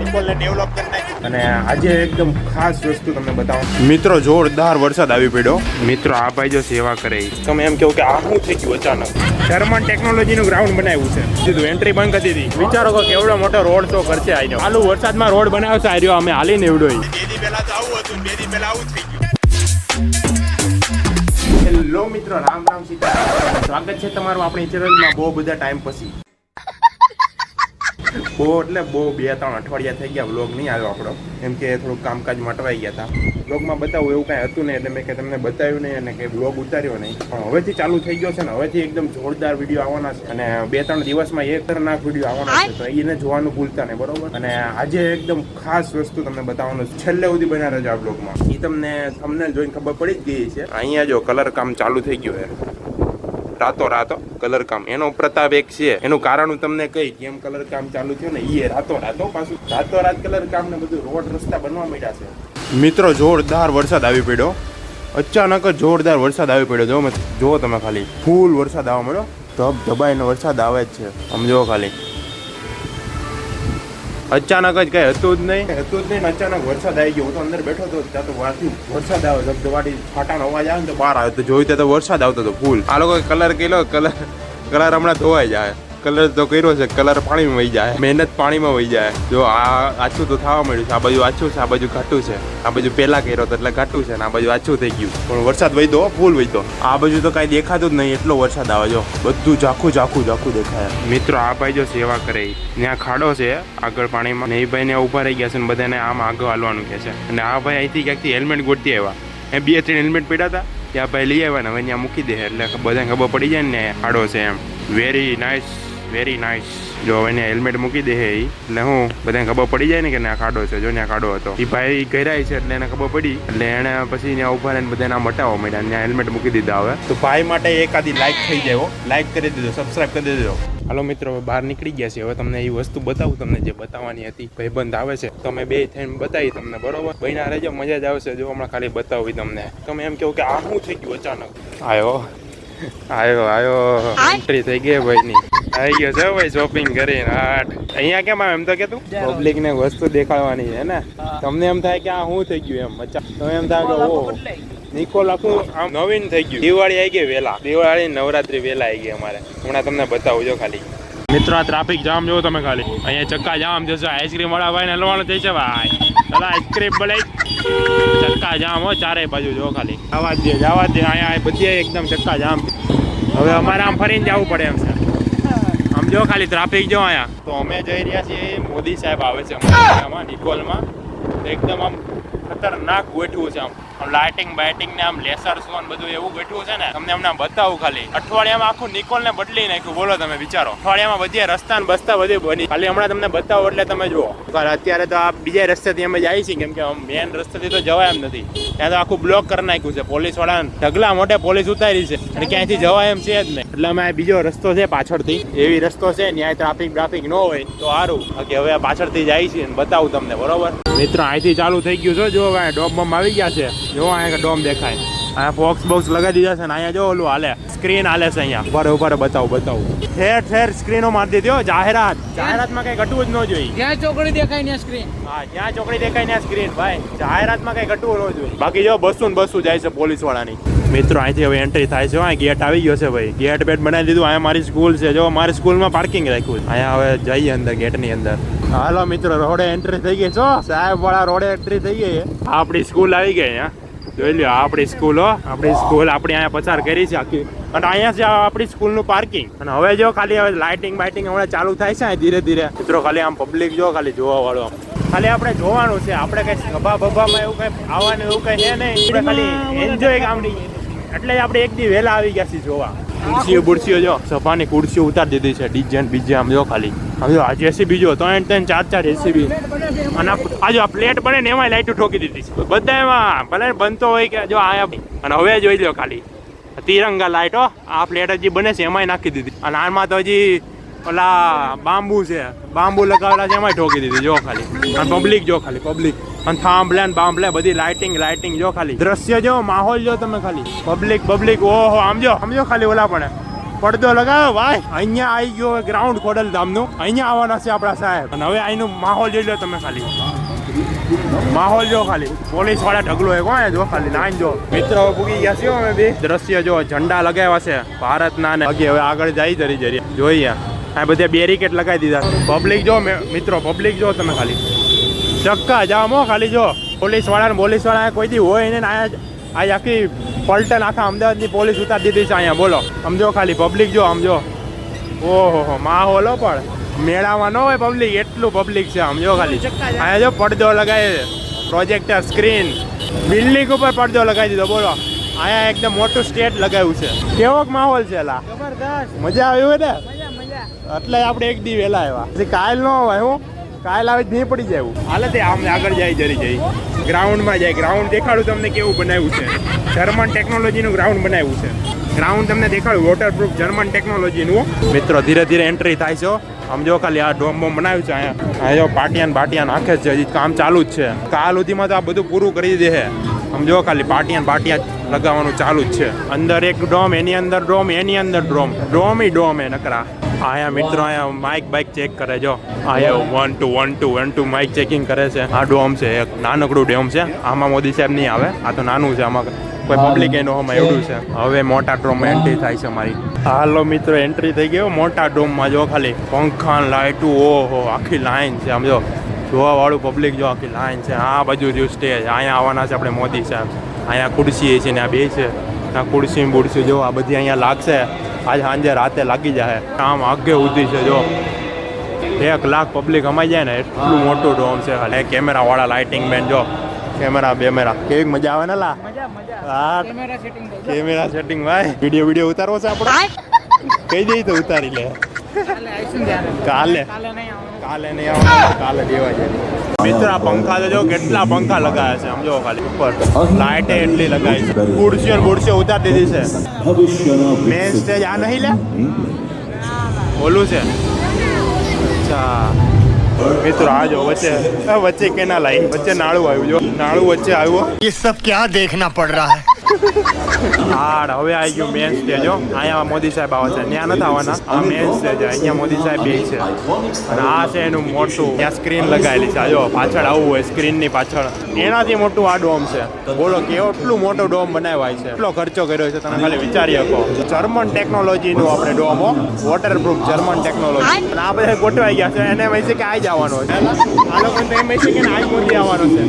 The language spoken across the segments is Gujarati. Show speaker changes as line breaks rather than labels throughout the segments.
નિકોલને ડેવલપ કરી નાખ્યું. અને આજે એકદમ ખાસ વસ્તુ તમને બતાવું. મિત્રો જોરદાર વરસાદ આવી પડ્યો. મિત્રો આ ભાઈ જો સેવા કરે તમે એમ કહો કે આ શું થઈ ગયું અચાનક? જર્મન ટેકનોલોજીનું ગ્રાઉન્ડ બનાવ્યું છે. સીધું એન્ટ્રી બંધ કરી દીધી. વિચારો કે કેવડો મોટો રોડ તો કરશે આનો ચાલુ વરસાદમાં રોડ બનાવશે આ રહ્યો અમે હાલીને એવડો બે દી પહેલા તો આવું હતું બે દી પહેલા આવું થઈ ગયું. હેલો મિત્રો રામ રામ સીતા સ્વાગત છે તમારું આપણી ચેનલમાં બહુ બધા ટાઈમ પછી. બહુ એટલે બહુ બે ત્રણ અઠવાડિયા થઈ ગયા વ્લોગ નહીં આવ્યો આપણો. એમ કે થોડુંક કામકાજમાં અટવાઈ ગયા હતા વ્લોગમાં બતાવું એવું કાંઈ હતું નહીં, એટલે મેં કે તમને બતાવ્યું નહીં અને કે વ્લોગ ઉતાર્યો નહીં. પણ હવેથી ચાલુ થઈ ગયો છે ને, હવેથી એકદમ જોરદાર વીડિયો આવવાના છે. અને બે ત્રણ દિવસમાં એક ખતરનાક વીડિયો આવવાના છે, તો એને જોવાનું ભૂલતા નહીં, બરોબર? અને આજે એકદમ ખાસ વસ્તુ તમને બતાવવાનું છે. છેલ્લે સુધી બના રહેજો આ બ્લોગમાં એ તમને તમને જોઈને ખબર પડી જ ગઈ છે. અહીંયા જો કલર કામ ચાલુ થઈ ગયું છે. રાતો રાતો કલર કામ. એનો પ્રતાપ એક છે. એનું કારણ હું તમને કહી કેમ કલર કામ ચાલુ થયું ને એ રાતો રાતો પાછું રાતો રાત કલર કામ ને બધું રોડ રસ્તા બનવા માંડ્યા છે. મિત્રો, જોરદાર વરસાદ આવી પડ્યો. અચાનક જ જોરદાર વરસાદ આવી પડ્યો. જો જુઓ તમે ખાલી ફૂલ વરસાદ આવવા મળ્યો ધબ ધબાઈને વરસાદ આવે જ છે. આમ જુઓ ખાલી. અચાનક જ કઈ હતું જ નહીં. હતું જ નહીં અચાનક વરસાદ આવી ગયો. હું તો અંદર બેઠો હતો, ત્યાં તો વાથી વરસાદ આવે ધબધબાટી ફાટાનો અવાજ આવે ને તો બહાર આવે. તો જોયું ત્યાં તો વરસાદ આવતો હતો, ફૂલ. આ લોકો કલર કેલો કલર કલર હમણાં ધોવાઈ જાય. કલર તો કર્યો છે, કલર પાણીમાં વહી જાય. મહેનત પાણીમાં વહી જાય. જો આ આછું તો થવા મળ્યું છે, આ બાજુ આછું છે, આ બાજુ ઘાટું છે. આ બાજુ પહેલા કર્યો તો એટલે ઘાટું છે ને આ બાજુ આછું થઈ ગયું. પણ વરસાદ વહી ફૂલ વહી આ બાજુ તો કાંઈ દેખાતું જ નહીં, એટલો વરસાદ આવે જો. બધું ઝાખું ઝાખું ઝાખું દેખાય. મિત્રો, આ ભાઈ જો સેવા કરે. ત્યાં ખાડો છે, આગળ પાણીમાં. ને એ ભાઈને ઊભા રહી ગયા છે ને બધાને આમ આગળ હાલવાનું કહે છે. અને આ ભાઈ અહીંથી ક્યાંકથી હેલ્મેટ ગોતતી આવ્યા. એ બે ત્રણ હેલ્મેટ પડ્યા હતા. ત્યાં ભાઈ લઈ આવ્યા ને હવે ત્યાં મૂકી દે. એટલે બધાને ખબર પડી જાય ને આડો છે એમ. વેરી નાઇસ વેરી નાઇસ જો એને હેલ્મેટ મૂકી દે ઈ. એટલે હું બધાને ખબર પડી જાય ને કે ના ખાડો છે. જો ત્યાં ખાડો હતો. એ ભાઈ ઘેરાય છે એટલે એને ખબર પડી. એટલે એને પછી ત્યાં ઊભા રહીને બધાને આમ હટાવવા માંડ્યા. ત્યાં હેલ્મેટ મૂકી દીધા હવે. તો ભાઈ માટે એકાદી લાઈક થઈ જાય લાઈક કરી દેજો સબસ્ક્રાઇબ કરી દેજો. હાલો મિત્રો હવે બહાર નીકળી ગયા છે હવે તમને એ વસ્તુ બતાવું તમને જે બતાવવાની હતી ભાઈબંધ આવે છે. તમે બે થઈને બતાવી તમને બરોબર? બહેના રહેજો મજા જ આવશે. જો હમણાં ખાલી બતાવી તમને. તમે એમ કહો કે આ શું થઈ ગયું અચાનક? આવ્યો આવ્યો આવ્યો એન્ટ્રી થઈ ગઈ ભાઈની. આવી ગયો છે ભાઈ શોપિંગ કરીને. આઠ અહીંયા કેમ આવે એમ તો કે તું? પબ્લિક ને વસ્તુ દેખાડવાની છે ને? તમને એમ થાય કે આ શું થઈ ગયું એમ મચા. તમે એમ થાય કે ઓ નિકોલ આખું આમ નવીન થઈ ગયું. દિવાળી આવી ગઈ વેલા દિવાળી નવરાત્રી વેલા આવી ગઈ અમારે. હમણાં તમને બતાવું જો ખાલી. મિત્રો આ ટ્રાફિક જામ જોવો તમે ખાલી. અહીંયા ચક્કા જામ જશો આઈસ્ક્રીમ વાળા ભાઈ ને હલવાનું થઈ છે ભાઈ? ચાલો આઈસ્ક્રીમ બોલાઈ ચક્કા જામ હો ચારે બાજુ જો ખાલી. આવા જ દે જવા જ દે. અહીંયા બધી એકદમ ચક્કા જામ હવે અમારે આમ ફરીને જવું પડે એમ છે. આમ જો ખાલી ટ્રાફિક જો અહીંયા. તો અમે જઈ રહ્યા છીએ મોદી સાહેબ આવે છે અમારા નિકોલમાં. એકદમ આમ ખતરનાક ગોઠવું છે આમ. લાઇટિંગ બાઇટિંગ ને આમ લેસર શો ને બધું એવું ગોઠવું છે ને, તમને હમણાં બતાવું ખાલી. અઠવાડિયામાં આખું નિકોલ ને બદલી નાખ્યું. બોલો તમે, વિચારો. અઠવાડિયામાં બધી રસ્તા ને બસ્તા બધી બની. ખાલી હમણાં તમને બતાવો એટલે તમે જુઓ. અત્યારે તો આ બીજા રસ્તેથી અમે જાય છીએ, કેમ કે મેન રસ્તેથી તો જવાય એમ નથી. ત્યાં તો આખું બ્લોક કરી નાખ્યું છે પોલીસવાળા ઢગલા મોટે પોલીસ ઉતારી છે. અને ક્યાંયથી જવાય એમ છે જ નહીં. એટલે અમે બીજો રસ્તો છે પાછળથી. એવી રસ્તો છે ત્યાં ટ્રાફિક બ્રાફિક ન હોય, તો સારું. બાકી હવે પાછળથી જાય છે ને બતાવું તમને, બરોબર? મિત્ર, અહીંથી ચાલુ થઈ ગયું છે જો હવે ડોમ બોમ આવી ગયા છે. જો અહીંયા ડોમ દેખાય. અહીંયા બોક્સ બોક્સ લગાવી દીધા છે ને અહીંયા જો ઓલું હાલે. સ્ક્રીન હાલે છે અહીંયા. ઊભા ઊભા બતાવું બતાવું. ઠેર ઠેર સ્ક્રીનો મારી દીધો જાહેરાત. જાહેરાતમાં કઈ ઘટવું જ ન જોઈએ.
જ્યાં ચોકડી દેખાય ને સ્ક્રીન
હા જ્યાં ચોકડી દેખાય ત્યાં સ્ક્રીન ભાઈ. જાહેરાતમાં કઈ ઘટવું ન જોઈએ. બાકી જો બસો ને બસો જાય છે પોલીસ વાળાની. મિત્રો અહીંથી હવે એન્ટ્રી થાય છે આ ગેટ આવી ગયો છે ભાઈ. ગેટ બેટ બનાવી દીધું અહીંયા મારી સ્કૂલ છે. જો મારી સ્કૂલમાં પાર્કિંગ રાખ્યું અહીંયા હવે જઈએ અંદર ગેટની અંદર. હાલો મિત્રો રોડે એન્ટ્રી થઈ ગઈ છો? સાહેબ વાળા રોડે એન્ટ્રી થઈ ગઈ આપણી સ્કૂલ આવી ગઈ અહીંયા. જોઈ લ્યો આપણી સ્કૂલ હો. આપણી સ્કૂલ આપણી અહીંયા પસાર કરી છે આખી. અને અહીંયા છે આપણી સ્કૂલનું પાર્કિંગ અને હવે જો ખાલી હવે લાઇટિંગ બાઇટિંગ હમણાં ચાલુ થાય છે ધીરે ધીરે. મિત્રો ખાલી આમ પબ્લિક જો ખાલી જોવા વાળો ખાલી આપણે જોવાનું છે આપણે કઈ સભા બભામાં એવું કઈ આવવાનું એવું કઈ છે નહીં. આપણે ખાલી એન્જોય ગામડી. એટલે આપણે એક દી વહેલા આવી ગયા છીએ જોવા. ખુરશીઓ બુરશીઓ જો. સભાની ખુરશીઓ ઉતારી દીધી છે ડીજે ને બીજે આમ જો ખાલી. જો આ જેસીબી જો, ત્રણ ત્રણ ચાર ચાર જેસીબી. અને આ- આ જો આ પ્લેટ બને ને એમાં લાઈટો ઠોકી દીધી છે. બધા એમાં ભલે બનતો હોય કે જો આયા અને હવે જોઈ લો ખાલી. તિરંગા લાઈટો આ પ્લેટ હજી બને છે, એમાંય નાખી દીધી. અને આમાં તો હજી ઓલા બાંબુ છે. બાંબુ લગાવેલા છે, એમાંય ઠોકી દીધી. જો ખાલી. અને પબ્લિક જો ખાલી પબ્લિક અને થાંભલે ને બાંભલે, બધી લાઇટિંગ લાઇટિંગ જો ખાલી. દ્રશ્ય જો, માહોલ જો તમે ખાલી. પબ્લિક પબ્લિક ઓહો, આમ જો, આમ ખાલી ઓલા પણ. પડદો લગાવ્યો ભાઈ અહીંયા આવી ગયો ગ્રાઉન્ડ ખોડલ ધામનું. અહીંયા આવવાના છે આપણા સાહેબ. અને હવે અહીંનું માહોલ જોઈ લો તમે ખાલી. માહોલ જો ખાલી. પોલીસવાળા ઢગલો એ કોણ જો ખાલી લાઈન જો. મિત્રો ભૂગી ગયા છીએ અમે બી. દ્રશ્ય જો, ઝંડા લગાવ્યા છે ભારતના ને હજી હવે આગળ જાય જરી જરી. જોઈએ. આ બધે બેરિકેડ લગાવી દીધા. પબ્લિક જો મિત્રો પબ્લિક જો તમે ખાલી. ચક્કા જામ ખાલી જો. પોલીસવાળા પોલીસવાળા કોઈ દી હોય ને આયા આ આખી પલટન આખા અમદાવાદની પોલીસ ઉતારી દીધી છે અહીંયા. બોલો. સમજો ખાલી પબ્લિક જો સમજો ઓહો માહોલ પણ. મેળામાં ન હોય પબ્લિક એટલું પબ્લિક છે સમજો ખાલી. અહીંયા જો પડદો લગાવી પ્રોજેક્ટર સ્ક્રીન બિલ્ડિંગ ઉપર પડદો લગાવી દીધો બોલો. અહીંયા એકદમ મોટું સ્ટેટ લગાવ્યું છે. કેવોક માહોલ છે લા મજા આવી હોય ને? એટલે આપણે એક દી વહેલા આવ્યા. કાલ ન હોય હું. કાલ આવે જ નહીં પડી જાય હાલે તે આમ આગળ જાય જરી જઈ ગ્રાઉન્ડમાં જાય. ગ્રાઉન્ડ દેખાડું તમને કેવું બનાવ્યું છે. જર્મન ટેકનોલોજીનું ગ્રાઉન્ડ બનાવ્યું છે. ગ્રાઉન્ડ તમને દેખાડું. વોટરપ્રૂફ જર્મન ટેકનોલોજીનું મિત્રો, ધીરે ધીરે એન્ટ્રી થાય છે આમ જો ખાલી આ ડોમ બોમ બનાવ્યું છે અહીંયા. અહીંયા પાટિયાન બાટિયાન આખે છે. હજી કામ ચાલુ જ છે. કાલ સુધીમાં તો આ બધું પૂરું કરી દે છે આમ જો ખાલી પાટિયાન પાટિયા લગાવવાનું ચાલુ જ છે. અંદર એક ડોમ, એની અંદર ડોમ, એની અંદર ડોમ. ડોમ ડોમ એ નકરા. અહીંયા મિત્રો અહીંયા માઇક બાઇક ચેક કરે જો. અહીંયા one two one two one two mic checking કરે છે. આ ડોમ છે એક નાનકડું ડેમ છે. આમાં મોદી સાહેબ નહીં આવે. આ તો નાનું છે આમાં કોઈ પબ્લિક એનો આમાં એવડું છે. હવે મોટા ડ્રોમમાં એન્ટ્રી થાય છે અમારી હાલો મિત્રો એન્ટ્રી થઈ ગયો. મોટા ડોમમાં જો ખાલી પંખા લાઇટું ઓહો આખી લાઈન છે. આમ જો જોવા વાળું પબ્લિક જો આખી લાઈન છે. આ બાજુ જો સ્ટેજ અહીંયા આવવાના છે આપણે મોદી સાહેબ. અહીંયા ખુરશી છે ને આ બે છે. આ ખુરશી બુરશી જો આ બધી અહીંયા લાગશે. આજ સાંજે રાતે લાગી જાય આમ આગે ઉધી છે જો. એક લાખ પબ્લિક અમાઈ જાય ને એટલું મોટું ડોમ છે. અને કેમેરા વાળા લાઇટિંગ મેન જો. કેમેરા બેમેરા. કેવી મજા આવે ને લા?
મજા મજા.
હા.
કેમેરા સેટિંગ
ભાઈ. વીડિયો વીડિયો ઉતારવો છે આપણો? કહી દઈ તો ઉતારી લે.
કાલે
કાલે.
નહીં
કાલે નહીં આવે કાલે દેવા જાય મિત્ર આ પંખા તો જો કેટલા પંખા લગાવ્યા છે આમ જો ખાલી ઉપર લાઇટે એટલી લગાવી છે ખુરશીઓ ને બુરશીઓ ઉતારી દીધી છે
ભવિષ્યના
મેન સ્ટેજ આ નહીં લે ઓલું છે અચ્છા મિત્રો આ જો વચ્ચે આ વચ્ચે કેના લાઈ વચ્ચે નાળું આવ્યું જો નાળું વચ્ચે આવ્યું
ये सब क्या देखना पड़ रहा है
હાડ, હવે આવી ગયું મેન સ્ટેજ હો. અહીંયા મોદી સાહેબ આવે છે. ત્યાં નથી આવવાના. આ મેન સ્ટેજ અહીંયા મોદી સાહેબ બે છે. અને આ છે એનું મોટું, ત્યાં સ્ક્રીન લગાવેલી છે. જો, પાછળ આવવું હોય સ્ક્રીનની પાછળ. એનાથી મોટું આ ડોમ છે. બોલો, કેટલું મોટો ડોમ બનાવાય છે? કેટલો ખર્ચો કર્યો છે તમે ખાલી વિચારી શકો. જર્મન ટેકનોલોજીનું આપણે ડોમ, હો. વોટરપ્રૂફ જર્મન ટેકનોલોજી અને આ બધા ગોઠવાઈ ગયા છે. એને એમ છે કે આ જ આવવાનો છે. આ લોકો એમ છે કે આ મોદી આવવાનો છે.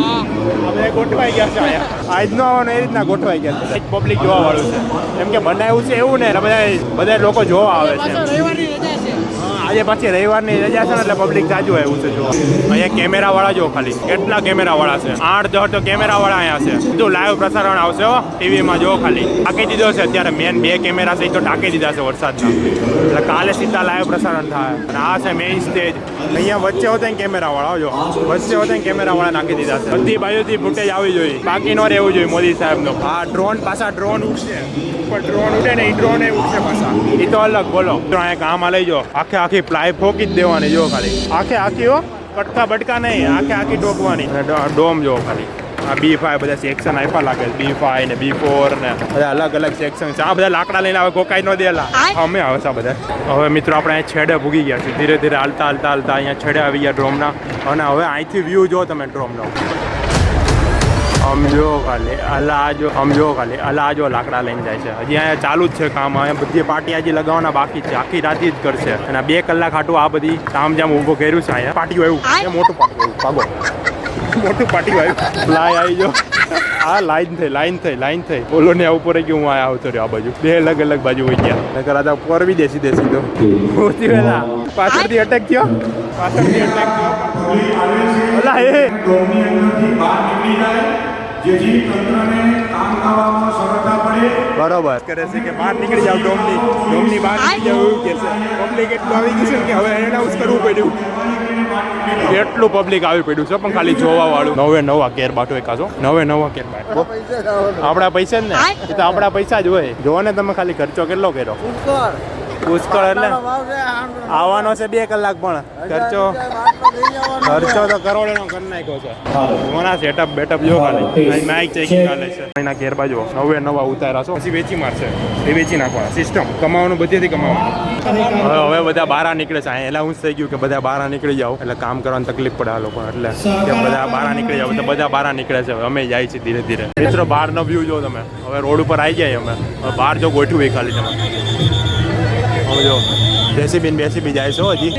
આ બધા ગોઠવાઈ ગયા છે અહીંયા. આજનો આવવાનો, એ રીતના ગોઠવાઈ ગયા પબ્લિક જોવા વાળું છે. એમ કે બનાવ્યું છે એવું ને બધા બધા લોકો જોવા આવે છે. આજે પાછી રવિવારની રજા છે ને એટલે પબ્લિક જાજુ આવ્યું છે જો અહીંયા કેમેરા વાળા જો ખાલી. કેટલા કેમેરા વાળા છે? આઠ દસ તો કેમેરા વાળા અહીંયા છે. બધું લાઈવ પ્રસારણ આવશે હો ટીવીમાં જો ખાલી. ટાંકી દીધો છે અત્યારે મેન બે કેમેરા છે એ તો ટાંકી દીધા છે વરસાદના. એટલે કાલે સીધા લાઈવ પ્રસારણ થાય. અને આ છે મેઇન સ્ટેજ અહીંયા વચ્ચે હોતા કેમેરા વાળા જો. વચ્ચે હોતા કેમેરા વાળા નાખી દીધા છે. બધી બાજુથી ફૂટેજ આવી જોઈએ બાકી ન રહેવું જોઈએ મોદી સાહેબનો. આ ડ્રોન પાછા ડ્રોન ઉઠશે ઉપર ડ્રોન ઉઠે ને એ ડ્રોન એ ઉઠશે પાછા. એ તો અલગ બોલો. અહીંયા કામ લઈ જો. આખે આખી પ્લાય ફોકી જ દેવાની જો ખાલી. આખે આખી હો કટકા બટકા નહીં આખે આખી ટોકવાની ડોમ જો ખાલી. આ બી ફાઈવ બધા સેક્શન આપ્યા લાગે છે બી ફાઈવ ને બી ફોર ને. બધા અલગ અલગ સેક્શન છે. આ બધા લાકડા લઈને આવે ગોકાઈ નો દેલા. અમે આવે છે બધા. હવે મિત્રો આપણે અહીંયા છેડે ભૂગી ગયા છે ધીરે ધીરે હાલતા હાલતા હાલતા અહીંયા છેડે આવી ગયા ડ્રોમના અને હવે અહીંથી વ્યૂ જો તમે ડ્રોમનો સમજો ખાલી અલા આજો સમજો ખાલી અલા જો લાકડા લઈને જાય છે. હજી અહીંયા ચાલુ જ છે કામ અહીંયા બધી પાટી હજી લગાવવાના બાકી છે આખી રાત જ કરશે. અને બે કલાક હાટું આ બધી તામ જામ ઊભો કર્યું છે અહીંયા. પાટિયું આવ્યું એ મોટું પાટિયું આવ્યું પાગો મોટું પાટિયું આવ્યું લાય આવી જો. આ લાઈન થઈ લાઈન થઈ લાઈન થઈ. બોલો ને ઉપર કે હું આ આવતો રહ્યો આ બાજુ. બે અલગ અલગ બાજુ હોય ગયા. નકર આ પરવી દે સીધે સીધો પહોંચી વેલા. પાછળથી અટેક થયો. પાછળથી અટેક થયો. ઓલા એ.
જેથી તંત્રને કામ કરવામાં સરળતા પડે.
બરોબર. કરે છે કે બહાર નીકળી જાવ ડોમની ડોમની બહાર નીકળી જાવ એવું કે છે. પબ્લિક એટલું આવી ગયું છે ને કે હવે એનાઉન્સ કરવું પડ્યું. એટલું પબ્લિક આવી પડ્યું છે પણ ખાલી જોવા વાળું નવે નવા કેર બાટો એકાશો નવે નવા કેર બાટો. આપણા પૈસા જ ને. એ તો આપણા પૈસા જ હોય. જોવો ને તમે ખાલી ખર્ચો કેટલો કર્યો? પુષ્કળ એટલે. આવવાનો છે બે કલાક પણ. ખર્ચો. ખર્ચો તો કરોડનો કરી નાખ્યો છે. ઘણા સેટઅપ બેટઅપ જો ખાલી માઇક ચેકિંગ ચાલે છે. એના ઘેર બાજુ નવે નવા ઉતારા છો. પછી વેચી મારશે. એ વેચી નાખવાના. સિસ્ટમ કમાવાનું બધેથી કમાવાનું. હવે હવે બધા બહાર નીકળે છે. અહીંયા એલાઉન્સ થઈ ગયું કે બધા બહાર નીકળી જાઓ. એટલે કામ કરવાની તકલીફ પડે આ લોકો એટલે કે બધા બહાર નીકળી જાવ તો બધા બહાર નીકળે છે. અમે જાય છે ધીરે ધીરે. મિત્રો બહારનો વ્યૂ જો તમે. હવે રોડ ઉપર આવી જાય અમે. હવે બહાર જો ગોઠવું એ ખાલી તમે. હવે જો જેસીબી ને બેસીબી જાય છે હો હજી.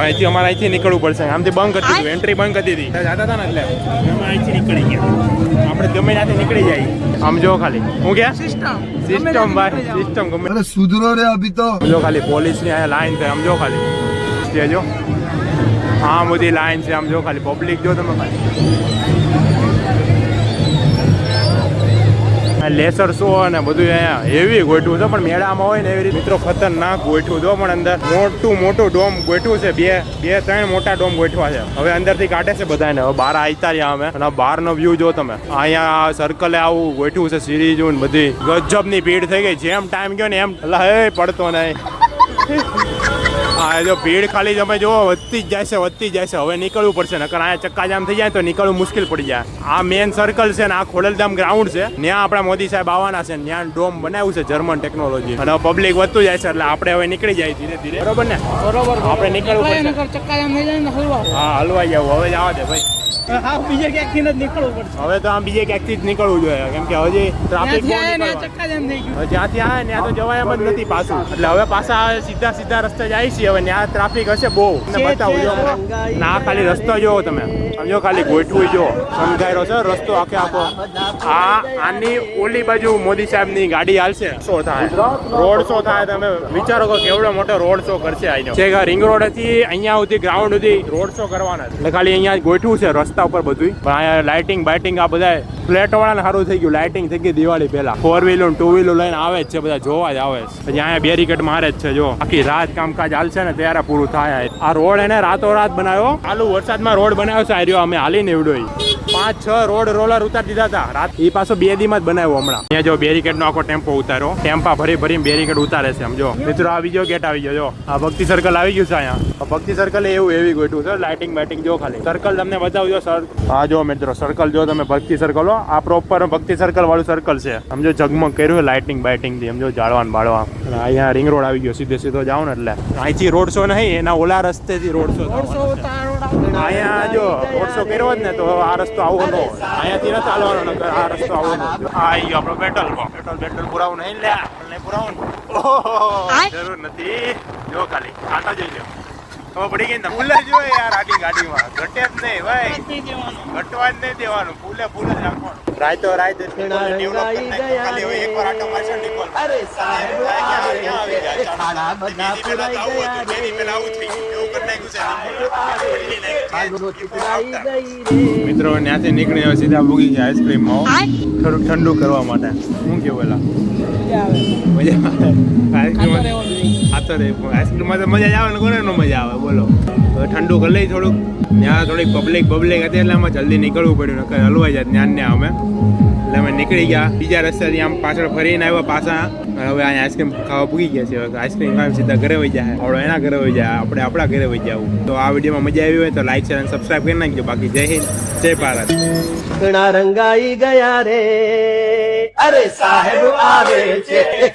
અહીંથી અમારે અહીંથી નીકળવું પડશે. આમથી બંધ કરી દીધું એન્ટ્રી બંધ કરી દીધી. જતા હતા ને એટલે. અમે અહીંથી નીકળી ગયા. આપણે ગમે ત્યાંથી નીકળી જાય. આમ જો ખાલી. હું ક્યાં?
સિસ્ટમ
સિસ્ટમ ભાઈ. સિસ્ટમ ગમે.
અરે સુધરો રે અભી તો.
જો ખાલી પોલીસની અહીંયા લાઈન છે. આમ જો ખાલી. તે જો હા બધી લાઈન છે. આમ જો ખાલી પબ્લિક જો તમે ખાલી. લેસર શો અને બધું અહીંયા હેવી ગોઠવું છે. પણ મેળામાં હોય ને એવી રીતે મિત્રો ખતરનાક ગોઠવું જો પણ અંદર મોટું મોટું ડોમ ગોઠવું છે. બે બે, ત્રણ મોટા ડોમ ગોઠવા છે. હવે અંદરથી કાઢે છે બધાને. હવે બહાર આવતા રહ્યા અમે અને બહારનો વ્યૂ જો તમે. અહીંયા સર્કલે આવું ગોઠવું છે સિરીઝ ને બધી. ગજબની ભીડ થઈ ગઈ. જેમ ટાઈમ ગયો ને એમ હે પડતો નહીં. હા જો ભીડ ખાલી તમે જુઓ વધતી જ જાય છે વધતી જ જાય છે. હવે નીકળવું પડશે નકર અહીંયા ચક્કાજામ થઈ જાય તો નીકળવું મુશ્કેલ પડી જાય. આ મેન સર્કલ છે ને આ ખોડલધામ ગ્રાઉન્ડ છે. ત્યાં આપણા મોદી સાહેબ આવવાના છે ત્યાં ડોમ બનાવ્યું છે જર્મન ટેકનોલોજી અને પબ્લિક વધતું જાય છે એટલે આપણે હવે નીકળી જાય ધીરે ધીરે. બરોબર ને?
બરોબર.
આપણે નીકળવું પડશે.
નગર થઈ જાય ને હલવા.
હા હલવાઈ જાવ. હવે જવા દે ભાઈ.
હા બીજે ક્યાંકથી જ નીકળવું પડશે
હવે તો આમ બીજે ક્યાંકથી જ નીકળવું જોઈએ. કેમ કે હજી ટ્રાફિક
જ્યાં
બહુ
ને
જ્યાંથી આવે ત્યાં તો જવાય એમ જ નથી પાછું. એટલે હવે પાછા સીધા સીધા રસ્તે જાય છે હવે ત્યાં ટ્રાફિક હશે બહુ. બતાવું જો. ના ખાલી રસ્તો જોવો તમે. સમજો ખાલી ગોઠવું જો. સમજાયેલો છે? રસ્તો આખે આખો. આ આની ઓલી બાજુ મોદી સાહેબની ગાડી હાલશે. શો થાય? રોડ શો થાય? તમે વિચારો કે કેવડો મોટો રોડ શો કરશે આઈ કે રિંગ રોડથી અહીંયા સુધી ગ્રાઉન્ડ સુધી રોડ શો કરવાના. એટલે ખાલી અહીંયા ગોઠવું છે રસ્તા ઉપર બધું પણ અહીંયા લાઇટિંગ બાઇટિંગ આ બધા ફ્લેટ વાળાને સારું થઈ ગયું. લાઇટિંગ થઈ ગઈ દિવાળી પહેલા. ફોર વ્હીલર ટુ વ્હીલર લઈને આવે જ છે, બધા જોવા જ આવે છે. પછી અહીંયા બેરિકેડ મારે જ છે, જો. આખી રાત કામકાજ હાલશે ને, ત્યારે પૂરું થાય આ. રોડ એને રાતો રાત બનાવ્યો. ચાલુ વરસાદમાં રોડ બનાવ્યો છે, આ રહ્યો અમે હાલીને એવડો ઈ. પાંચ, છ રોડ રોલર ઉતારી દીધા હતા. રાત એ પાછો બે દીમાં જ બનાવ્યો હમણાં. અહીંયા જો બેરિકેડ નો આખો ટેમ્પો ઉતાર્યો. ટેમ્પા ભરી ભરીને બેરિકેડ ઉતારે છે, સમજો. મિત્રો આવી ગયો ગેટ આવી ગયો આ ભક્તિ સર્કલ આવી ગયું છે અહીંયા. ભક્તિ સર્કલ એવું એવી ગોઠવું છે લાઇટિંગ બાઇટિંગ જો ખાલી. સર્કલ તમને બતાવજો સર હા જો મિત્રો સર્કલ જો તમે ભક્તિ સર્કલ હો, આ પ્રોપર ભક્તિ સર્કલ વાળું સર્કલ છે. સમજો, જગમગ કર્યું લાઇટિંગ બાઇટિંગથી, સમજો, જાળવાન બાળવા અહીંયા રિંગ રોડ આવી ગયો, સીધે સીધો જાઓ ને એટલે. અહીંથી રોડ શો નહીં, એના ઓલા રસ્તેથી રોડ શો અહીંયા જો શો કર્યો હોત ને તો આ રસ્તો આવો ન હોય અહીંયાથી નથી ચાલવાનો આ રસ્તો આવો ન હોય. આ ગયો આપણો પેટ્રોલ પંપ પેટ્રોલ પેટ્રોલ પુરાવું નહીં લે આપણને પુરાવું. ઓહો જરૂર નથી. જો ખાલી આટા જોઈ લો ખબર પડી ગઈ ને ફૂલે જો યાર આડી ગાડીમાં. ઘટે જ નહીં ભાઈ. ઘટવા જ નહીં દેવાનું. ફૂલે ફૂલે જ રાખવાનું. રાયતો રાય જ ડેવલપ કરી નાખ્યું. ખાલી એકવાર આટો ને અરે સાહેબ આવી જાય. આવું થઈ ગયું. મિત્રો ત્યાંથી નીકળી હવે સીધા ભૂગી ગયા આઈસ્ક્રીમમાં થોડુંક ઠંડુ કરવા માટે. શું કેવું
પેલા
આઈસ્ક્રીમ આઈસ્ક્રીમમાં તો મજા જ આવે ને કોને નો મજા આવે બોલો. હવે ઠંડુ કરી લઈ થોડુંક. ત્યાં થોડીક પબ્લિક પબ્લિક હતી એટલે આમાં જલ્દી નીકળવું પડ્યું નકર હલવાઈ જાય જ્ઞાન ને અમે. એટલે અમે નીકળી ગયા. બીજા રસ્તેથી આમ પાછળ ફરીને આવ્યા પાછા. હવે અહીંયા આઈસ્ક્રીમ ખાવા પૂગી ગયા છે. હવે આઈસ્ક્રીમ ખાવા સીધા ઘરે વહી જાય આપણે એના ઘરે વહી જાય આપણે આપણા ઘરે વહી જવું તો આ વિડીયોમાં મજા આવી હોય તો લાઈક શેર અને સબસ્ક્રાઈબ કરી નાખજો. બાકી જય હિન્દ, જય ભારત.
ઘણા રંગાઈ ગયા રે. અરે સાહેબ, આવે છે.